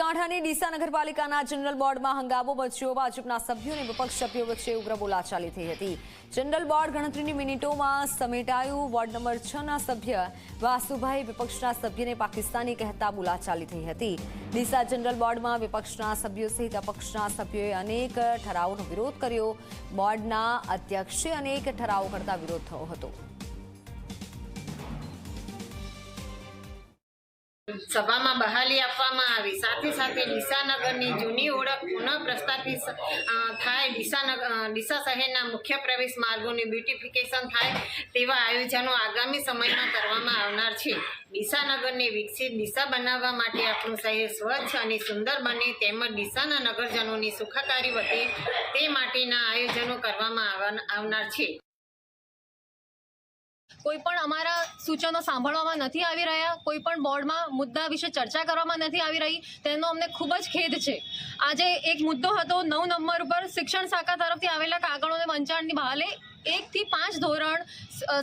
બનાસકાંઠાની ડીસા નગરપાલિકાના જનરલ બોર્ડમાં હંગામો મચ્યો. ભાજપના સભ્યો અને વિપક્ષ સભ્યો વચ્ચે ઉગ્ર બોલાચાલી થઈ હતી. જનરલ બોર્ડ ગણતરીની મિનિટોમાં સમેટાયું. વોર્ડ નંબર છ ના સભ્ય વાસુભાઈ વિપક્ષના સભ્યને પાકિસ્તાની કહેતા બોલાચાલી થઈ હતી. ડીસા જનરલ બોર્ડમાં વિપક્ષના સભ્યો સહિત અપક્ષના સભ્યોએ અનેક ઠરાવોનો વિરોધ કર્યો. બોર્ડના અધ્યક્ષે અનેક ઠરાવો કરતા વિરોધ થયો હતો. સભામાં બહાલી આપવામાં આવી. સાથે સાથે ડીસાનગરની જૂની ઓળખ પુનઃ પ્રસ્થાપિત થાય ડીસાનગર ડીસા શહેરના મુખ્ય પ્રવેશ માર્ગોની બ્યુટિફિકેશન થાય તેવા આયોજનો આગામી સમયમાં કરવામાં આવનાર છે. ડીસાનગરને વિકસિત ડીસા બનાવવા માટે આપણું શહેર સ્વચ્છ અને સુંદર બને તેમજ ડીસાના નગરજનોની સુખાકારી વધે તે માટેના આયોજનો કરવામાં આવનાર છે. કોઈ પણ અમારા સૂચનો સાંભળવામાં નથી આવી રહ્યા કોઈ પણ બોર્ડમાં મુદ્દા વિશે ચર્ચા કરવામાં નથી આવી રહી, તેનો અમને ખૂબ જ ખેદ છે. આજે એક મુદ્દો હતો નવ નંબર ઉપર શિક્ષણ શાખા તરફથી આવેલા કાગળોને વંચાણની બહાલે એકથી પાંચ ધોરણ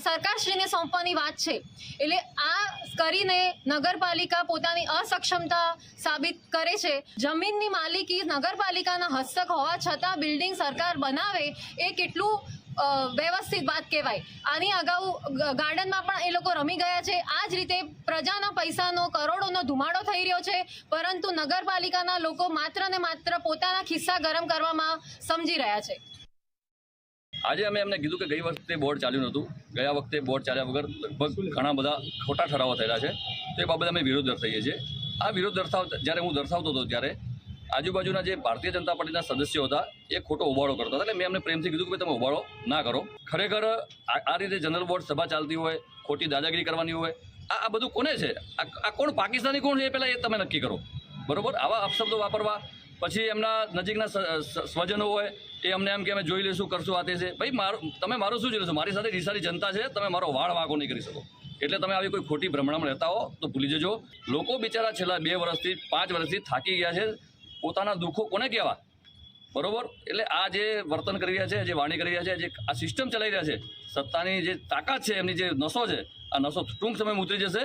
સરકારશ્રીને સોંપવાની વાત છે. એટલે આ કરીને નગરપાલિકા પોતાની અસક્ષમતા સાબિત કરે છે. જમીનની માલિકી નગરપાલિકાના હસ્તક હોવા છતાં બિલ્ડિંગ સરકાર બનાવે એ કેટલું વ્યવસ્થિત વાત કહેવાય. આની અગાઉ ગાર્ડનમાં પણ એ લોકો રમી ગયા છે. આ જ રીતે પ્રજાના પૈસાનો કરોડોનો ધુમાડો થઈ રહ્યો છે. પરંતુ નગરપાલિકાના લોકો માત્ર ને માત્ર પોતાના ખિસ્સા ગરમ કરવામાં સમજી રહ્યા છે. આજે અમે એમને કીધું કે ગઈ વખતે બોર્ડ ચાલ્યું નહોતું. ગયા વખતે બોર્ડ ચાલ્યા વગર લગભગ ઘણા બધા ખોટા ઠરાવો થયેલા છે. તો એ બાબતે અમે વિરોધ દર્શાવીએ છીએ. આ વિરોધ દર્શાવ, જ્યારે હું દર્શાવતો હતો ત્યારે આજુબાજુના જે ભારતીય જનતા પાર્ટીના સદસ્યો હતા, એ ખોટો ઉબાળો કરતા હતા. એટલે મેં એમને પ્રેમથી કીધું કે તમે ઉબાળો ના કરો. ખરેખર આ રીતે જનરલ બોર્ડ સભા ચાલતી હોય, ખોટી દાદાગીરી કરવાની હોય, આ આ બધું કોને છે? આ કોણ પાકિસ્તાની કોણ છે એ પહેલાં એ તમે નક્કી કરો. બરોબર? આવા અપશબ્દો વાપરવા, પછી એમના નજીકના સ્વજનો હોય, એ અમને એમ કે અમે જોઈ લઈશું, કરશું, આ છે. ભાઈ, મારું તમે મારું શું જોઈ લેશો? મારી સાથે રીસારી જનતા છે, તમે મારો વાળ વાંકો નહીં કરી શકો. એટલે તમે આવી કોઈ ખોટી ભ્રમણામાં રહેતા હો, તો ભૂલી જજો. લોકો બિચારા છેલ્લા બે વર્ષથી, પાંચ વર્ષથી થાકી ગયા છે. પોતાના દુઃખો કોને કહેવા? બરોબર? એટલે આ જે વર્તન કરી રહ્યા છે, જે વાણી કરી રહ્યા છે, જે આ સિસ્ટમ ચલાવી રહ્યા છે, સત્તાની જે તાકાત છે, એમની જે નસો છે, આ નસો ટૂંક સમયમાં ઉતરી જશે.